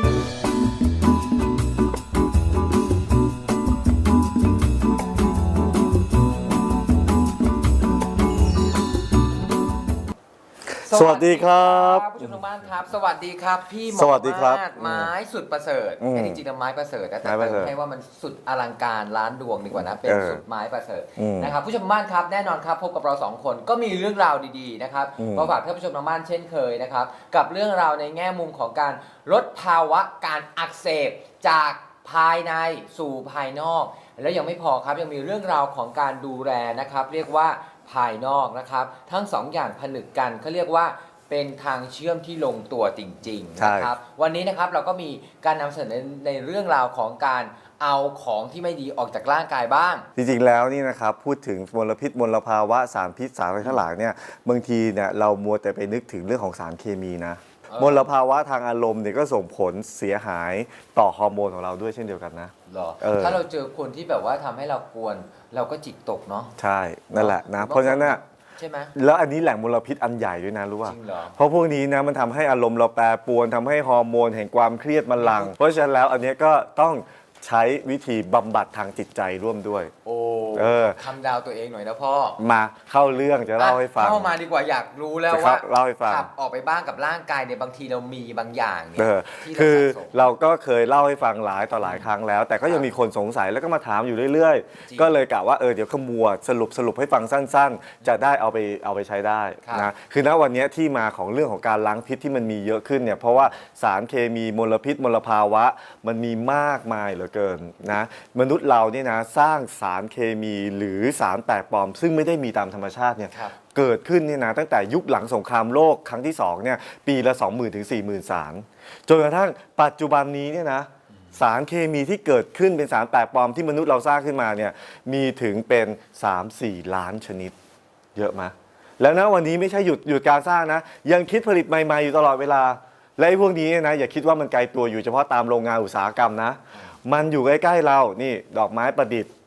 Thank you. สวัสดีครับผู้ชมทางบ้านครับ สวัสดีครับ พี่หมอสวัสดีครับมาศไม้สุดประเสริฐอืมไอ้จริงๆนะไม้ประเสริฐนะแต่ไม้ประเสริฐเติมให้ว่ามันสุดอลังการล้านดวงดีกว่านะเป็นเออสุดไม้ประเสริฐอืมนะครับผู้ชมทางบ้านครับแน่นอนครับพบกับเราสองคนก็มีเรื่องราวดีๆนะครับอืมมาฝากท่านผู้ชมทางบ้านเช่นเคยนะครับกับเรื่องราวในแง่มุมของการลดภาวะการอักเสบจาก ภายในสู่ภายนอก แล้วยังไม่พอครับยังมีเรื่องราวของการดูแลนะครับ เรียกว่าภายนอกนะครับ ทั้งสองอย่างผนึกกันเขาเรียกว่าเป็นทางเชื่อมที่ลงตัวจริงๆใช่นะครับ วันนี้นะครับเราก็มีการนำเสนอในเรื่องราวของการเอาของที่ไม่ดีออกจากร่างกายบ้าง จริงๆ แล้วนี่นะครับพูดถึงมลพิษมลภาวะสารพิษสารอะไรทั้งหลายเนี่ยบางทีเนี่ยเรามัวแต่ไปนึกถึงเรื่องของสารเคมีนะเออ มลภาวะทางอารมณ์เนี่ยก็ส่งผลเสียหายต่อฮอร์โมนของเราด้วยเช่นเดียวกันนะเหรอ เออ ถ้าเราเจอคนที่แบบว่าทำให้เรากวน เราก็จิตตกเนาะ ใช่นั่นแหละนะ เพราะฉะนั้นน่ะใช่ไหมแล้วอันนี้แหล่งมลพิษอันใหญ่ด้วยนะรู้ป่ะจริงเหรอ เพราะพวกนี้นะมันทำให้อารมณ์เราแปรปรวนทำให้ฮอร์โมนแห่งความเครียดมันหลัง เพราะฉะนั้นแล้วอันเนี้ยก็ต้องใช้วิธีบำบัดทางจิตใจร่วมด้วย โอ้ เออทำดาวตัวเองหน่อยนะพ่อมาเข้าเรื่องจะเล่าให้ฟังเข้ามาดีกว่าอยากรู้แล้วจะว่าเล่าให้ฟัง ขับออกไปบ้างกับร่างกายเนี่ยบางทีเรามีบางอย่างเนี่เอยอที่คือเราสะสม เราก็เคยเล่าให้ฟังหลายต่อหลายครั้งแล้ว แต่ก็ยังมีคนสงสัยแล้วก็มาถามอยู่เรื่อยจริงๆ ก็เลยกะว่าเออเดี๋ยวขมวดสรุปสรุปให้ฟังสั้น ๆ จะได้เอาไปเอาไปใช้ได้ครับนะคือณวันนี้ที่มาของเรื่องของการล้างพิษที่มันมีเยอะขึ้นเนี่ยเพราะว่าสารเคมีมลพิษมลภาวะ มันมีมากมายเหลือเกินนะมนุษย์เราเนี่ยนะสร้างสารเคมีหรือสารแปลกปลอม ซึ่งไม่ได้มีตามธรรมชาติเนี่ยครับเกิดขึ้นเนี่ยนะตั้งแต่ยุคหลังสงครามโลกครั้งที่2เนี่ยปีละ 20,000ถึง40,000 สาร จนกระทั่งปัจจุบันนี้เนี่ยนะสารเคมีที่เกิดขึ้นเป็นสารแปลกปลอมที่มนุษย์เราสร้างขึ้นมาเนี่ยมีถึงเป็น 3-4 ล้านชนิด เยอะไหมแล้วนะวันนี้ไม่ใช่หยุดหยุดการสร้างนะ ยังคิดผลิตใหม่ ๆ อยู่ตลอดเวลา และไอ้พวกนี้เนี่ยนะอย่าคิดว่ามันไกลตัวอยู่เฉพาะตามโรงงานอุตสาหกรรมนะ มันอยู่ใกล้ ๆ เรานี่ดอกไม้ประดิษฐ์เ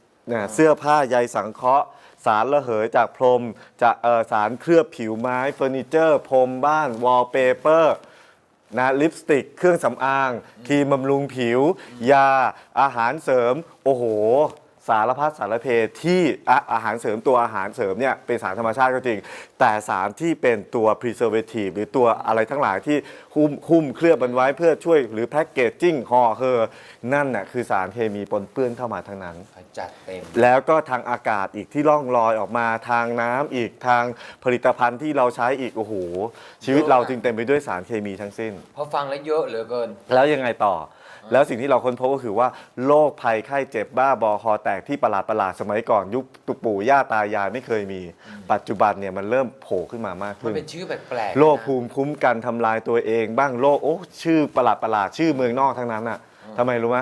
เสื้อผ้าใยสังเคราะห์ สารระเหยจากพรมจะเอ่อสารเคลือบผิวไม้เฟอร์นิเจอร์ พรมบ้านวอลเปเปอร์นะลิปสติก เครื่องสำอางครีมบำรุงผิว ยาอาหารเสริม โอ้โห สารพัดสารเพที่อะอาหารเสริมตัวอาหารเสริมเนี่ยเป็นสารธรรมชาติก็จริง แต่สารที่เป็นตัว preservative หรือตัวอะไรทั้งหลายที่หุ้มหุ้มเคลือบมันไว้เพื่อช่วยหรือแพ็กเกจจิ้งห่อเฮอนั่นน่ะคือสารเคมีปนเปื้อนเข้ามาทั้งนั้น จัดเต็ม แล้วก็ทางอากาศอีกที่ล่องลอยออกมาทางน้ำอีกทางผลิตภัณฑ์ที่เราใช้อีกโอ้โหชีวิตเราจึงเต็มไปด้วยสารเคมีทั้งสิ้นพอฟังแล้วเยอะเหลือเกิน แล้วยังไงต่อ แล้วสิ่งที่เราค้นพบก็คือว่าโรคภัยไข้เจ็บบ้าบอคอแตกที่ประหลาดประหลาดๆสมัยก่อนยุคตุปู่ย่าตายายไม่เคยมี ปัจจุบันเนี่ยมันเริ่มโผล่ขึ้นมามากมันขึ้นเป็นชื่อแปลกๆโรคนะภูมิคุ้มกันทำลายตัวเองบ้างโรคโอ้ชื่อประหลาดประหลาดๆชื่อเมืองนอกทั้งนั้นอะทำไมรู้ไหม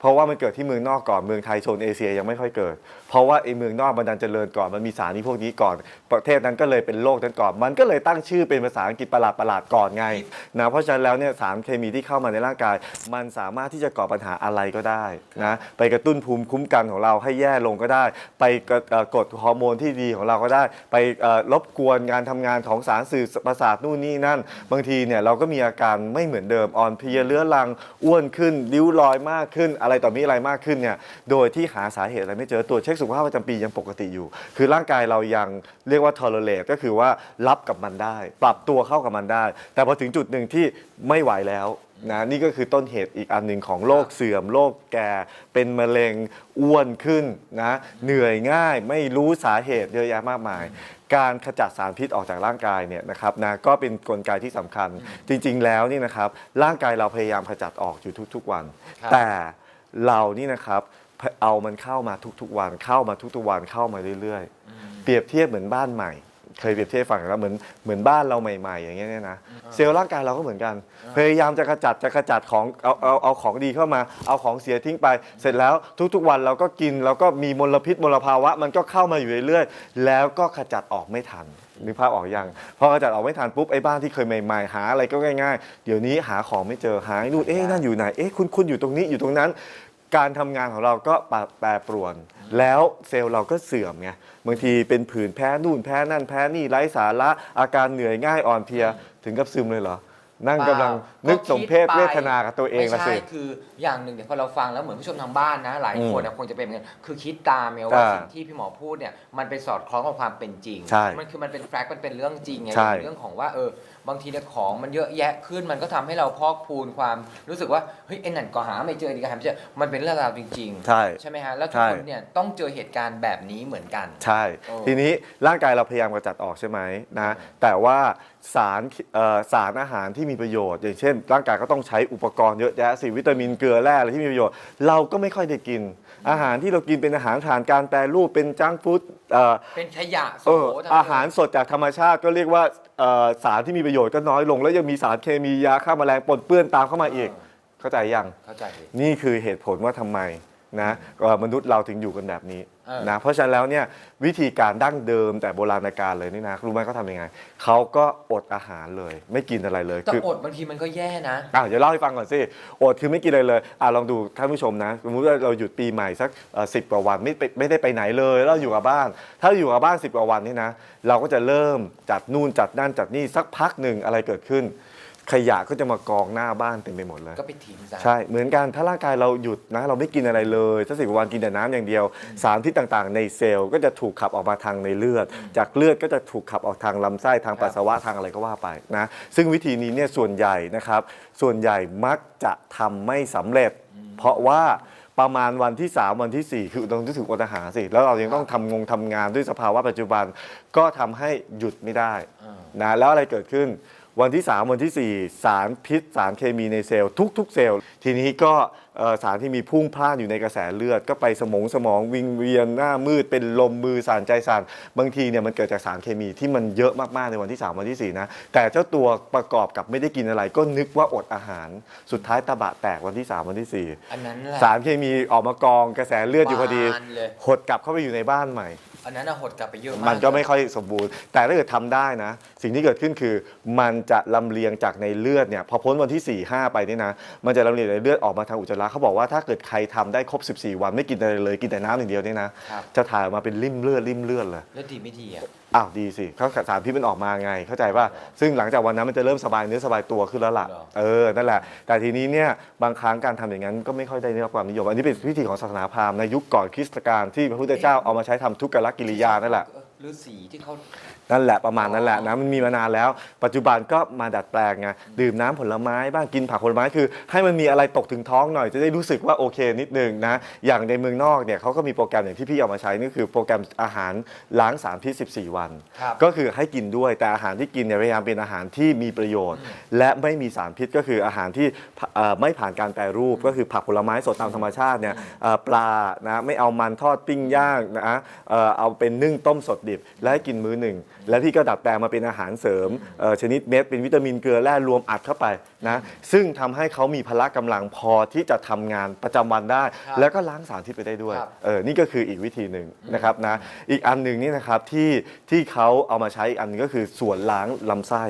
เพราะว่ามันเกิดที่เมืองนอกก่อนเมืองไทยโซนเอเชียยังไม่ค่อยเกิด เพราะว่าไอ้เมืองนอกมันดันเจริญก่อนมันมีสารนี้พวกนี้ก่อน ประเทศนั้นก็เลยเป็นโรคนั้นก่อน มันก็เลยตั้งชื่อเป็นภาษาอังกฤษประหลาดประหลาดๆก่อนไงนะเพราะฉะนั้นแล้วเนี่ยสารเคมีที่เข้ามาในร่างกาย มันสามารถที่จะก่อปัญหาอะไรก็ได้นะไปกระตุ้นภูมิคุ้มกันของเราให้แย่ลงก็ได้ ไปกดฮอร์โมนที่ดีของเราก็ได้ ไปรบกวนการทำงานของสารสื่อประสาทนู่นนี่นั่น บางทีเนี่ยเราก็มีอาการไม่เหมือนเดิมอ่อนเพลียเรื้อรังอ้วนขึ้นริ้วรอยมากขึ้นอะไรต่อมีอะไรมากขึ้นเนี่ยโดยที่หาสาเหตุอะไรไม่เจอตรวจเช็คสุขภาพประจำปียังปกติอยู่ คือร่างกายเรายังเรียกว่า tolerate ก็คือว่ารับกับมันได้ ปรับตัวเข้ากับมันได้ แต่พอถึงจุดหนึ่งที่ไม่ไหวแล้วนะนี่ก็คือต้นเหตุอีกอันหนึ่งของโรคเสื่อมโรคแก่เป็นมะเร็งอ้วนขึ้นนะเหนื่อยง่ายไม่รู้สาเหตุเยอะแยะมากมาย การขจัดสารพิษออกจากร่างกายเนี่ยนะครับนะก็เป็นกลไกที่สำคัญ จริง ๆ แล้วนี่นะครับร่างกายเราพยายามขจัดออกอยู่ทุก ๆ วันครับแต่ เรานี่นะครับเอามันเข้ามาทุกๆวันเข้ามาทุกๆวันเข้ามาเรื่อยๆ เปรียบเทียบเหมือนบ้านใหม่ เคยเปรียบเทียบฟังแล้วเหมือนเหมือนบ้านเราใหม่ ๆ อย่างเงี้ยเนี่ยนะเซลล์ร่างกายเราก็เหมือนกัน พยายามจะขจัดจะขจัดของเอาเอาเอาของดีเข้ามาเอาของเสียทิ้งไป เสร็จแล้วทุกๆวันเราก็กินเราก็มีมลพิษมลภาวะ มันก็เข้ามาอยู่เรื่อยๆแล้วก็ขจัดออกไม่ทัน นึกภาพออกยังพอขจัดออกไม่ทันปุ๊บไอ้บ้านที่เคยใหม่ๆหาอะไรก็ง่ายๆ เดี๋ยวนี้หาของไม่เจอหาไอ้นู่นเอ๊ะนั่นอยู่ไหนเอ๊ะคุณคุณอยู่ตรงนี้อยู่ตรงนั้น การทำงานของเราก็แปรแปรปรวน แล้วเซลล์เราก็เสื่อมไงบางทีเป็นผื่นแพ้นู่นแพ้นั่นแพ้นี่ไร้สาระอาการเหนื่อยง่ายอ่อนเพลียถึงกับซึมเลยเหรอ นั่งกำลังเปล่านึกสมเพศก็คิดไปเวทนากับตัวเองไม่ละใช่สิคืออย่างหนึ่งเดี๋ยวพอเราฟังแล้วเหมือนผู้ชมทางบ้านนะ หลายอืมคนนะคงจะเป็นเหมือนกันคือคิดตามเนี่ยว่าอ่าสิ่งที่พี่หมอพูดเนี่ยมันไปสอดคล้องกับความเป็นจริง ใช่มันคือมันเป็นแฟกต์มันเป็นเรื่องจริงไงใช่เรื่องของว่าเออ บางทีเนี่ยของมันเยอะแยะขึ้นมันก็ทำให้เราพอกพูนความรู้สึกว่าเฮ้ยไอ้นั่นก็หาไม่เจอดีก็หาไม่เจอมันเป็นเรื่องราวจริงๆ ใช่ ใช่ไหมฮะแล้วทุกใช่คนเนี่ยต้องเจอเหตุการณ์แบบนี้เหมือนกัน ใช่ โอ้ ทีนี้ร่างกายเราพยายามกระจัดออกใช่ไหมนะแต่ว่าสารเอ่อสารอาหารที่มีประโยชน์ อย่างเช่น ร่างกายก็ต้องใช้อุปกรณ์เยอะแยะสิวิตามินเกลือแร่อะไรที่มีประโยชน์ เราก็ไม่ค่อยได้กิน อาหารที่เรากินเป็นอาหารผ่านการแปรรูปเป็นจังก์ฟู้ดเอ่อเป็นขยะโสเออโหทั้งอาหารสดจากธรรมชาติก็เรียกว่าเอ่อสารที่มีประโยชน์ก็น้อยลง แล้วยังมีสารเคมียาฆ่าแมลงปนเปื้อนตามเข้ามาอีก เข้าใจยัง เข้าใจดินี่คือเหตุผลว่าทำไม นะเอ่อมนุษย์เราถึงอยู่กันแบบนี้เออ นะเพราะฉะนั้นแล้วเนี่ยวิธีการดั้งเดิมแต่โบราณกาลเลยนี่นะรู้ไหมเขาทำยังไงเขาก็อดอาหารเลย ไม่กินอะไรเลยแต่คือ อดบางทีมันก็แย่นะ อะเดี๋ยวเล่าให้ฟังก่อนสิอดคือไม่กินอะไรเลยอะลองดูท่านผู้ชมนะสมมติว่าเราหยุดปีใหม่สักสิบกว่าวันไม่ไปไม่ได้ไปไหนเลยแล้วเราอยู่กับบ้าน ถ้าอยู่กับบ้านสิบกว่าวันนี่นะ เราก็จะเริ่มจัดนู่นจัดนั่นจัดนี่สักพักหนึ่งอะไรเกิดขึ้น ขยะก็จะมากองหน้าบ้านเต็มไปหมดเลย ก็ไปทิ้งซะ ใช่ เหมือนกันถ้าร่างกายเราหยุดนะเราไม่กินอะไรเลยถ้าสิบวันกินแต่น้ำอย่างเดียว สารพิษต่างๆ ในเซลล์ก็จะถูกขับออกมาทางในเลือด จากเลือดก็จะถูกขับออกทางลำไส้ทางปัสสาวะทางอะไรก็ว่าไปนะซึ่งวิธีนี้เนี่ยส่วนใหญ่นะครับ ส่วนใหญ่มักจะทำไม่สำเร็จ เพราะว่าประมาณวันที่ 3 วันทีสี่4 คือต้องนึกถึงอดอาหารสิ แล้วเรายังต้องทำงงทำงานด้วยสภาวะปัจจุบันก็ทำให้หยุดไม่ได้อ่านะแล้วอะไรเกิดขึ้น วันที่ 3 วันที่ 4 สารพิษ สารเคมีในเซลล์ทุก ๆ เซลล์ ทีนี้ก็เอ่อสารที่มีพุ่งพล่านอยู่ในกระแสเลือด ก็ไปสมองสมองวิงเวียนหน้ามืดเป็นลมมือสั่นใจสั่นบางทีเนี่ยมันเกิดจากสารเคมีที่มันเยอะมากๆในวันที่ 3 วันที่ 4 นะ แต่เจ้าตัวประกอบกับไม่ได้กินอะไร ก็นึกว่าอดอาหาร สุดท้ายตาบะแตกวันที่ 3 วันที่อันนั้นแหละ4สารเคมีออกมากองกระแสเลือดอยู่พอดีบานเลยหดกลับเข้าไปอยู่ในบ้านใหม่ อันนั้นน่ะหดกลับไปเยอะมาก มันก็ไม่ค่อยสมบูรณ์ แต่ถ้าเกิดทำได้นะ สิ่งที่เกิดขึ้นคือ มันจะลำเลียงจากในเลือดเนี่ยพอพ้นวันที่ 4 5 ไปเนี่ยนะมันจะลำเลียงในเลือดออกมาทางอุจจาระเขาบอกว่าถ้าเกิดใครทำได้ครบ 14 วันไม่กินอะไรเลยกินแต่น้ำอย่างเดียวเนี่ยนะครับ จะถ่ายออกมาเป็นริ่มเลือดริ่มเลือดเลย แล้วดีไม่ดีอะ อ้าวดีสิเขาสารพิษมันออกมาไง เข้าใจป่ะซึ่งหลังจากวันนั้นมันจะเริ่มสบายเนื้อสบายตัวขึ้นแล้วล่ะเหรอเออ นั่นแหละ แต่ทีนี้เนี่ยบางครั้งการทำอย่างนั้นก็ไม่ค่อยได้รับความนิยม อันนี้เป็นพิธีของศาสนาพราหมณ์ในยุคก่อนคริสตกาลที่พระพุทธเจ้าเอามาใช้ทำทุกขละกิริยานั่นแหละฤาษีที่เขา นั่นแหละประมาณนั้นแหละนะมันมีมานานแล้ว ปัจจุบันก็มาดัดแปลงไงดื่มน้ำผลไม้บ้างกินผักผลไม้คือ ให้มันมีอะไรตกถึงท้องหน่อยจะได้รู้สึกว่าโอเคนิดนึงนะอย่างในเมืองนอกเนี่ยเขาก็มีโปรแกรมอย่างที่พี่เอามาใช้นี่คือโปรแกรมอาหารล้างสารพิษ14 วัน ครับ ก็คือให้กินด้วยแต่อาหารที่กินเนี่ยพยายามเป็นอาหารที่มีประโยชน์ และไม่มีสารพิษก็คืออาหารที่เอ่อไม่ผ่านการแปรรูปก็คือผักผลไม้สดตามธรรมชาติเนี่ยเอ่อปลานะไม่เอามันทอดปิ้งย่างนะเอ่อเอาเป็นนึ่งต้มสดดิบ และให้กินมื้อหนึ่งแล้วพี่ก็ดัดแปลงมาเป็นอาหารเสริมเอ่อชนิดเม็ดเป็นวิตามินเกลือแร่รวมอัดเข้าไปนะซึ่งทำให้เขามีพละกำลังพอที่จะทำงานประจำวันได้ ครับแล้วก็ล้างสารพิษไปได้ด้วยครับเออนี่ก็คืออีกวิธีหนึ่งนะครับนะอีกอันหนึ่งนี่นะครับที่ที่เขาเอามาใช้อีกอันหนึงก็คือส่วนล้างลำไส้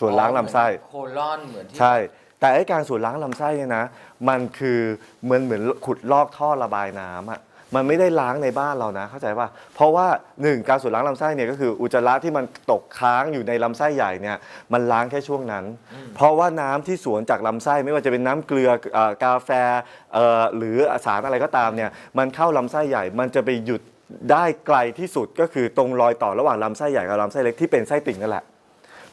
ส่วนล้างลำไส้ โคลอนเหมือนที่ ใช่ แต่ไอ้การส่วนล้างลำไส้เนี่ยนะ มันคือเหมือนเหมือนขุดลอกท่อระบายน้ำอะ มันไม่ได้ล้างในบ้านเรานะ เข้าใจป่ะเพราะว่าหนึ่งการส่วนล้างลำไส้เนี่ยก็คืออุจจาระที่มันตกค้างอยู่ในลำไส้ใหญ่เนี่ยมันล้างแค่ช่วงนั้น เพราะว่าน้ำที่สวนจากลำไส้ไม่ว่าจะเป็นน้ำเกลือเอ่อกาแฟเอ่อหรือสารอะไรก็ตามเนี่ยมันเข้าลำไส้ใหญ่ มันจะไปหยุดได้ไกลที่สุดก็คือตรงรอยต่อระหว่างลำไส้ใหญ่กับลำไส้เล็กที่เป็นไส้ติ่งนั่นแหละ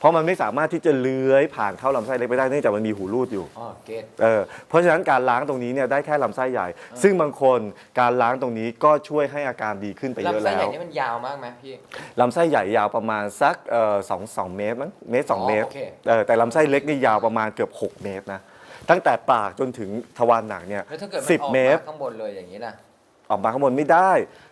เพราะมันไม่สามารถที่จะเลื้อยผ่านเข้าลำไส้เล็กไปได้เนื่องจากมันมีหูรูดอยู่อ๋อเกตเออเพราะฉะนั้นการล้างตรงนี้เนี่ยได้แค่ลำไส้ใหญ่ ซึ่งบางคนการล้างตรงนี้ก็ช่วยให้อาการดีขึ้นไปเยอะลำไส้แล้ใหญ่ว นี่มันยาวมากไหมพี่ ลำไส้ใหญ่ยาวประมาณสักเอ่อสองสองเมตรมั้งเมตรสองอ๋อเมตรโอเค เออแต่ลำไส้เล็กนี่ยาวประมาณเกือบ 6 เมตรนะตั้งแต่ปากจนถึงทวารหนักเนี่ยแล้วถ้าเกิดมันสิบออกเมมาตรข้างบนเลยอย่างนี้นะออกมาข้างบนไม่ได้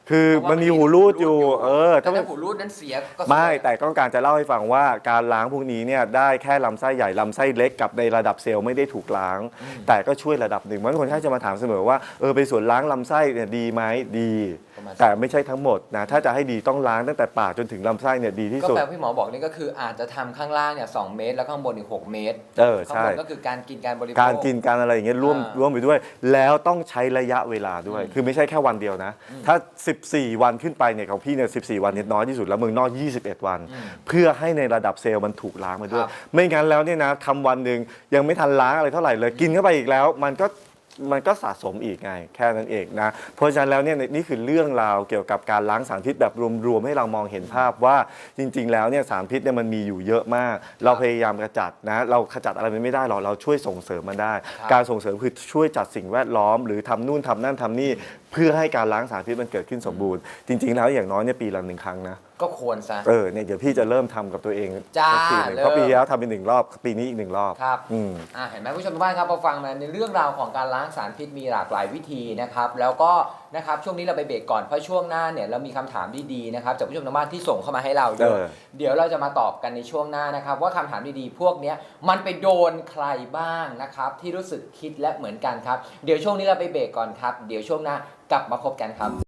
คือเพราะว่ามันมีมันมีหูรูดหูรูดอยู่อยู่ เออแต่ถ้ามันถ้าหูรูดนั้นเสียก็ไม่สวยแต่ต้องการจะเล่าให้ฟังว่าการล้างพวกนี้เนี่ยได้แค่ลำไส้ใหญ่ลำไส้เล็กกับในระดับเซลล์ไม่ได้ถูกล้าง แต่ก็ช่วยระดับหนึ่งบางคนไข้จะมาถามเสมอว่าเออไปส่วนล้างลำไส้เนี่ยดีไหมดีประมาณแต่ไม่ใช่ทั้งหมดนะถ้าจะให้ดีต้องล้างตั้งแต่ปากจนถึงลำไส้เนี่ยดีที่ก็สุด แปลว่าพี่หมอบอกนี่ก็คืออาจจะทำข้างล่างเนี่ยสเมตร แล้วข้างบนอีก6เมตรเออข้างใช่บนก็คือการกินการบริโภค การกินการอะไรอย่างเงี้ยร่วมอ่าร่วมไปด้วย แล้วต้องใช้ระยะเวลาด้วย คือไม่ใช่แค่วันเดียวนะ ถ้า14 วันขึ้นไปเนี่ยของพี่เนี่ย14 วันเนี่ยน้อยที่สุดแล้วเมืองนอก 21 วันอืมเพื่อให้ในระดับเซลล์มันถูกล้างมาด้วยครับไม่งั้นแล้วเนี่ยนะทำวันหนึ่งยังไม่ทันล้างอะไรเท่าไหร่เลยกินเข้าไปอีกแล้ว มันก็ มันก็สะสมอีกไงแค่นั้นเองนะ เพราะฉะนั้นแล้วเนี่ยนี่คือเรื่องราวเกี่ยวกับการล้างสารพิษแบบรวมๆให้เรามองเห็นภาพว่าจริง ๆ แล้วเนี่ยสารพิษเนี่ยมันมีอยู่เยอะมาก เราพยายามกระจัดนะเราขจัดอะไรมันไม่ได้หรอกเราช่วยส่งเสริมมันได้ครับการส่งเสริมคือช่วยจัดสิ่งแวดล้อม หรือทำนู่นทำนั่นทำนี่ เพื่อให้การล้างสารพิษมันเกิดขึ้นสมบูรณ์ จริง ๆ แล้วอย่างน้อยเนี่ยปีละหนึ่งครั้งนะ ก็ควรซะ เออเนี่ยเดี๋ยวพี่จะเริ่มทำกับตัวเองจ้าสักทีหนึ่งเริ่ม เพราะปีที่แล้วทำไปหนึ่งรอบ ปีนี้อีกหนึ่งรอบ ครับ อืม อ่าเห็นไหมผู้ชมทุกท่านครับพอฟังมาในเรื่องราวของการล้างสารพิษมีหลากหลายวิธีนะครับ แล้วก็นะครับช่วงนี้เราไปเบรกก่อนเพราะช่วงหน้าเนี่ยเรามีคำถามดีๆนะครับจากผู้ชมทางบ้านที่ส่งเข้ามาให้เราเยอะเออ เดี๋ยวเราจะมาตอบกันในช่วงหน้านะครับ ว่าคำถามดีๆ พวกเนี้ยมันไปโดนใครบ้างนะครับที่รู้สึกคิดและเหมือนกันครับ เดี๋ยวช่วงนี้เราไปเบรกก่อนครับ เดี๋ยวช่วงหน้ากลับมาพบกันครับ